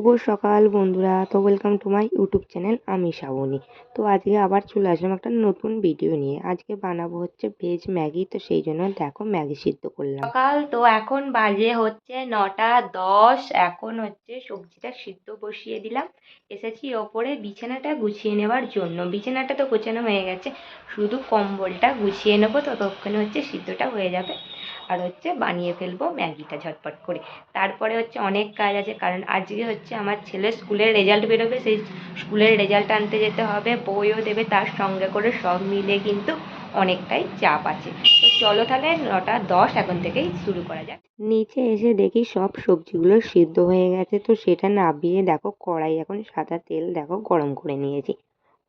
শুভ সকাল বন্ধুরা। তো welcome to my YouTube channel আমি শ্রাবণী তো আজকে আবার চলে আসলাম একটা নতুন ভিডিও নিয়ে। আজকে বানাবো হচ্ছে ভেজ ম্যাগি। তো সেই জন্য দেখো ম্যাগি সিদ্ধ করলাম। সকাল, তো এখন বাজে হচ্ছে নটা দশ। এখন হচ্ছে সবজিটা সিদ্ধ বসিয়ে দিলাম। এসেছি ওপরে বিছানাটা গুছিয়ে নেওয়ার জন্য। বিছানাটা তো গোছানো হয়ে গেছে। শুধু কম্বলটা গুছিয়ে নেব। ততক্ষণে হচ্ছে সিদ্ধটা হয়ে যাবে। আর হচ্ছে বানিয়ে ফেলব ম্যাগিটা ঝটপট করে। তারপরে হচ্ছে অনেক কাজ আছে, কারণ আজকে হচ্ছে আমার ছেলের স্কুলের রেজাল্ট বেরোবে, সেই স্কুলের রেজাল্ট আনতে যেতে হবে, বইও দেবে, তার সঙ্গে করে সব মিলে কিন্তু অনেকটাই চাপ আছে। তো চলো তাহলে নটা দশ এখন থেকেই শুরু করা যাক। নিচে এসে দেখি সব সবজিগুলো সিদ্ধ হয়ে গেছে, তো সেটা নাবিয়ে দেখো কড়াই এখন সাদা তেল দেখো গরম করে নিয়েছি।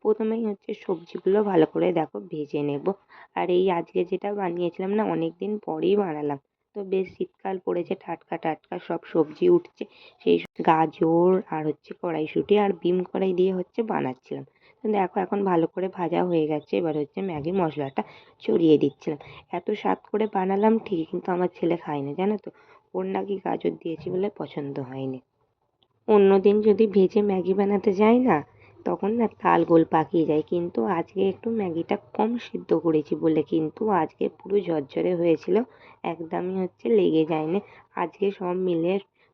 প্রথমেই হচ্ছে সবজিগুলো ভালো করে দেখো ভেজে নেব। আর এই আজকে যেটা বানিয়েছিলাম না অনেক দিন পরেই বানালাম। তো বেশ শীতকাল পড়েছে, টাটকা টাটকা সব সবজি উঠছে। সেই গাজর আর হচ্ছে কড়াইশুঁটি আর বিম কড়াই দিয়ে হচ্ছে বানাচ্ছিলাম। দেখো এখন ভালো করে ভাজা হয়ে গেছে, এবার হচ্ছে ম্যাগি মশলাটা ছড়িয়ে দিচ্ছিলাম। এত স্বাদ করে বানালাম ঠিকই, কিন্তু আমার ছেলে খায় না জানো তো? ওর নাকি গাজর দিয়েছি বলে পছন্দ হয়নি। অন্য দিন যদি ভেজে ম্যাগি বানাতে যাই না তখন না তাল গোল পাকিয়ে যায়। কিন্তু আজকে একটু ম্যাগিটা কম সিদ্ধ করেছি বলে কিন্তু আজকে পুরো ঝরঝরে হয়েছিল। একদমই হচ্ছে লেগে যায়নি। আজকে সব মিলে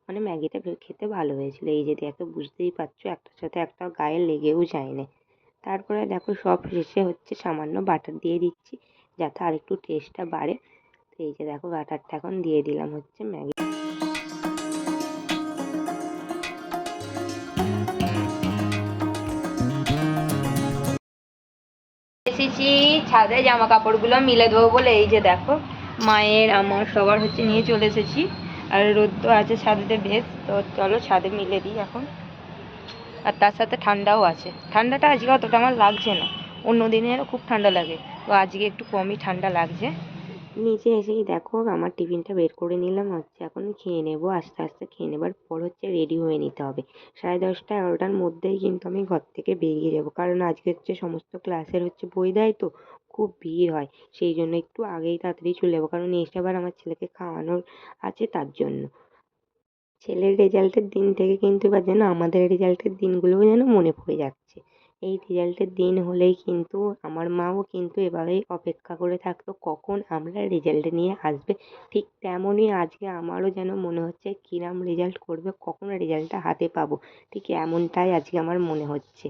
মানে ম্যাগিটা খেতে ভালো হয়েছিল। এই যে দেখো বুঝতেই পারছ, একটার সাথে একটা গায়ে লেগেও যায়নি। তারপরে দেখো সব শেষে হচ্ছে সামান্য বাটার দিয়ে দিচ্ছি, যাতে আর একটু টেস্টটা বাড়ে। তো এই যে দেখো বাটারটা এখন দিয়ে দিলাম হচ্ছে ম্যাগি এসেছি ছাদে জামা কাপড়গুলো মিলে দেবো বলে, এই যে দেখো, মায়ের আমার সবার হচ্ছে নিয়ে চলে এসেছি। আর রোদ তো আছে ছাদেতে বেশ, তো চলো ছাদে মিলে দিই এখন। আর তার সাথে ঠান্ডাও আছে। ঠান্ডাটা আজকে অতটা আমার লাগছে না। অন্য দিনে খুব ঠান্ডা লাগে। তো আজকে একটু কমই ঠান্ডা লাগছে। নিচে এসেই দেখো, আমার টিফিনটা বের করে নিলাম, হচ্ছে এখন খেয়ে নেব। আস্তে আস্তে খেয়ে নেবার পর হচ্ছে রেডি হয়ে নিতে হবে। সাড়ে দশটা এগারোটার মধ্যেই কিন্তু আমি ঘর থেকে বেরিয়ে যাব। কারণ আজকে হচ্ছে সমস্ত ক্লাসের হচ্ছে বই দেয় তো, খুব ভিড় হয়। সেই জন্য একটু আগেই তাড়াতাড়ি চলে যাব। কারণ এসে আবার আমার ছেলেকে খাওয়ানোর আছে তার জন্য। ছেলের রেজাল্টের দিন থেকে কিন্তু এবার যেন আমাদের রেজাল্টের দিনগুলোও যেন মনে পড়ে যাচ্ছে। এই রেজাল্টের দিন হলেই কিন্তু আমার মাও কিন্তু এভাবেই অপেক্ষা করে থাকতো, কখন আমরা রেজাল্ট নিয়ে আসবে। ঠিক তেমনই আজকে আমারও যেন মনে হচ্ছে কিরম রেজাল্ট করবে, কখন রেজাল্টটা হাতে পাবো। ঠিক এমনটাই আজকে আমার মনে হচ্ছে।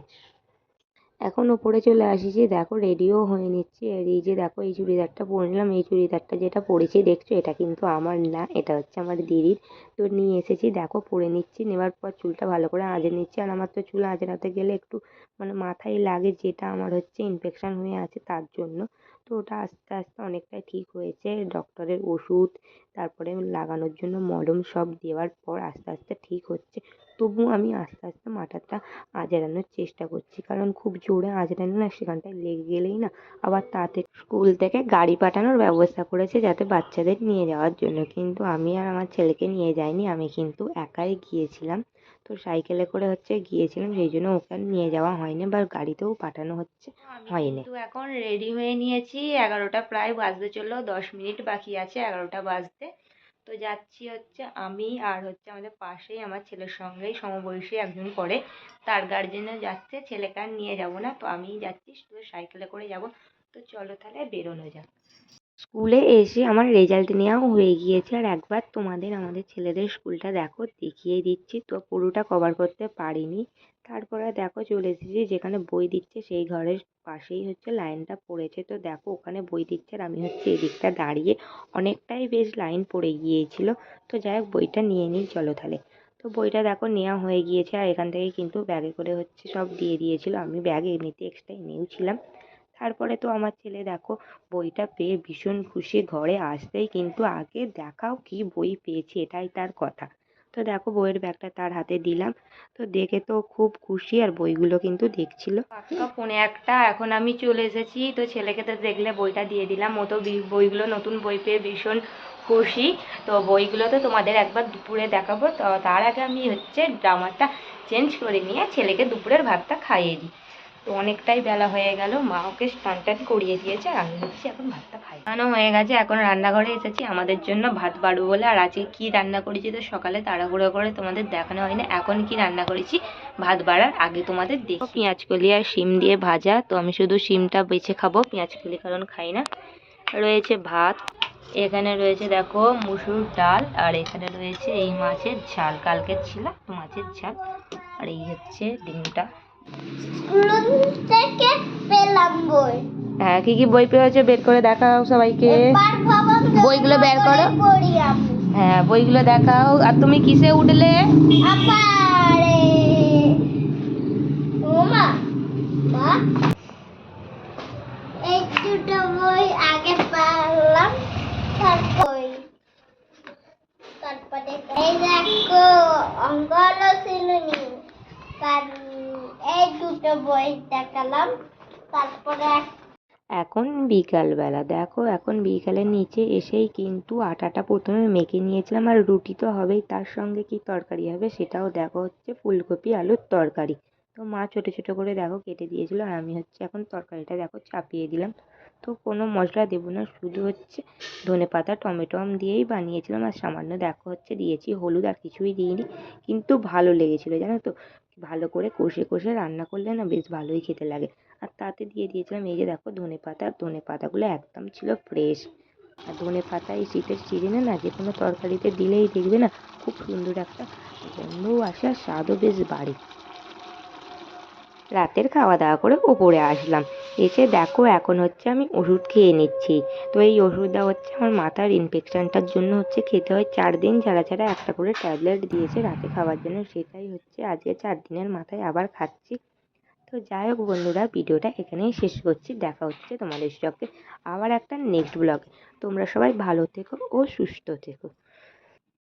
এখন ওপরে চলে আসিছি দেখো রেডিও হয়ে নিচ্ছি। আর এই যে দেখো, এই চুড়িদারটা পরে নিলাম, এই চুড়িদারটা যেটা পরেছি, দেখছ? এটা কিন্তু আমার না, এটা হচ্ছে আমার দিদির। তো নিয়ে এসেছি, দেখো পরে নিচ্ছি, নেওয়ার পর চুলটা ভালো করে আঁচড়ে নিচ্ছি। আর আমার তো চুল আঁচড়াতে গেলে একটু মানে মাথায় লাগে যেটা আমার হচ্ছে ইনফেকশান হয়ে আছে তার জন্য। তো ওটা আস্তে আস্তে অনেকটাই ঠিক হয়েছে। ডক্টরের ওষুধ, তারপরে লাগানোর জন্য মলম সব দেওয়ার পর আস্তে আস্তে ঠিক হচ্ছে। তবুও আমি আস্তে আস্তে মাথাটা আঁচড়ানোর চেষ্টা করছি। কারণ খুব জোরে আঁচড়ালে না, সেখানটায় লেগে গেলেই না। আবার তাতে স্কুল থেকে গাড়ি পাঠানোর ব্যবস্থা করেছে যাতে বাচ্চাদের নিয়ে যাওয়ার জন্য। কিন্তু আমি আর আমার ছেলেকে নিয়ে যাইনি, আমি কিন্তু একাই গিয়েছিলাম। তো সাইকেলে করে হচ্ছে গিয়েছিলাম সেই জন্য ওকে আর নিয়ে যাওয়া হয়নি বা গাড়িতেও পাঠানো হচ্ছে হয়নি। তো এখন রেডি হয়ে নিয়েছি এগারোটা প্রায় বাজতে চলল দশ মিনিট বাকি আছে এগারোটা বাজতে। তো যাচ্ছি হচ্ছে আমি আর হচ্ছে আমাদের পাশেই আমার ছেলের সঙ্গেই সমবয়সী একজন পড়ে তার গার্জেনও যাচ্ছে ছেলেকে আর নিয়ে যাব না তো আমিই যাচ্ছি শুধু সাইকেলে করে যাব। তো চলো তাহলে বেরোনো যাক। স্কুলে এসে আমার রেজাল্ট নেওয়াও হয়ে গিয়েছে। আর একবার তোমাদের, আমাদের ছেলেদের স্কুলটা দেখো, দেখিয়ে দিচ্ছি। তো পুরোটা কভার করতে পারিনি। তারপরে দেখো চলে এসেছি, যেখানে বই দিচ্ছে সেই ঘরের পাশেই হচ্ছে লাইনটা পড়েছে। তো দেখো ওখানে বই দিচ্ছে আর আমি হচ্ছে এদিকটা দাঁড়িয়ে অনেকটাই বেশ লাইন পড়ে গিয়েছিল। তো যাই বইটা নিয়ে নিই, চলো তাহলে। তো বইটা দেখো নেওয়া হয়ে গিয়েছে আর এখান থেকে কিন্তু ব্যাগে করে হচ্ছে সব দিয়ে দিয়েছিল। আমি ব্যাগে এমনিতে এক্সট্রা এনেওছিলাম তারপরে তো আমার ছেলে দেখো বইটা পেয়ে ভীষণ খুশি ঘরে আসতেই কিন্তু আগে দেখাও কি বই পেয়েছে এটাই তার কথা। তো দেখো বইয়ের ব্যাগটা তার হাতে দিলাম। তো দেখে তো খুব খুশি আর বইগুলো কিন্তু দেখছিল। পৌনে একটা, এখন আমি চলে এসেছি। তো ছেলেকে তো দেখলে বইটা দিয়ে দিলাম। ও তো বইগুলো, নতুন বই পেয়ে ভীষণ খুশি। তো বইগুলো তো তোমাদের একবার দুপুরে দেখাবো। তো তার আগে আমি হচ্ছে জামাটা চেঞ্জ করে নিয়ে ছেলেকে দুপুরের ভাতটা খাইয়ে দিই। তো অনেকটাই বেলা হয়ে গেল। মা ওকে স্নান টান করিয়ে দিয়েছে আর আমি হচ্ছে এখন ভাতটা খাই। খানো হয়ে গেছে এখন রান্নাঘরে এসেছি। আমাদের জন্য ভাত বাড়বো বলে। আর আজকে কি রান্না করেছি তো সকালে তাড়াহুড়ো করে তোমাদের দেখানো হয় না এখন কি রান্না করেছি? ভাত বাড়ার আগে তোমাদের দেখো পেঁয়াজ কলি আর শিম দিয়ে ভাজা। তো আমি শুধু শিমটা বেছে খাব। পেঁয়াজ কলি কারণ খাই না। রয়েছে ভাত। এখানে রয়েছে দেখো মুসুর ডাল। আর এখানে রয়েছে এই মাছের ঝাল। কালকের ছিল মাছের ঝাল। আর এই হচ্ছে ডিমটা। থেকে পেলাম বই। হ্যাঁ কি কি বই পেয়েছ বের করে দেখাও সবাইকে। বইগুলো বের করো। হ্যাঁ বইগুলো দেখাও। আর তুমি কিসে উঠলে? এই দুটো বই আগে পারলাম তারপর তারপরে এই দেখো অঙ্ক হলো শ্রেণি কারণ এই দুটো বই দেখালাম তারপরে এখন বিকালবেলা, দেখো এখন বিকালের নিচে এসেই কিন্তু আটাটা প্রথমে মেখে নিয়েছিলাম আর রুটি তো হবেই, তার সঙ্গে কি তরকারি হবে সেটাও দেখো হচ্ছে, ফুলকপি, আলুর তরকারি। তো মা ছোটো ছোটো করে দেখো কেটে দিয়েছিল আর আমি হচ্ছে এখন তরকারিটা দেখো চাপিয়ে দিলাম। তো কোনো মশলা দেবো না, শুধু হচ্ছে ধনে পাতা, টমেটো আম দিয়েই বানিয়েছিলাম আর সামান্য দেখো হচ্ছে দিয়েছি, হলুদ আর কিছুই দিইনি, কিন্তু ভালো লেগেছিলো জানো তো। ভালো করে কষে কষে রান্না করলে না বেশ ভালোই খেতে লাগে। আর তাতে দিয়ে দিয়েছিলাম এই যে দেখো ধনে পাতা, আর ধনে পাতাগুলো একদম ছিল ফ্রেশ আর ধনে পাতা এই শীতের সিজনে না যে কোনো তরকারিতে দিলেই দেখবে না খুব সুন্দর একটা গন্ধও আসে আর স্বাদও বেশ বাড়ে। রাতের খাওয়া দাওয়া করে ওপরে আসলাম। এসে দেখো, এখন হচ্ছে আমি ওষুধ খেয়ে নিচ্ছি। তো এই ওষুধটা হচ্ছে আমার মাথার ইনফেকশানটার জন্য হচ্ছে খেতে হয় চার দিন। ছাড়া ছাড়া একটা করে ট্যাবলেট দিয়েছে রাতে খাওয়ার জন্য, সেটাই হচ্ছে আজকে চার দিনের মাথায় আবার খাচ্ছি। তো যাই হোক বন্ধুরা, ভিডিওটা এখানেই শেষ করছি। দেখা হচ্ছে তোমাদের সঙ্গে আবার একটা নেক্সট ব্লগে তোমরা সবাই ভালো থেকো ও সুস্থ থেকো।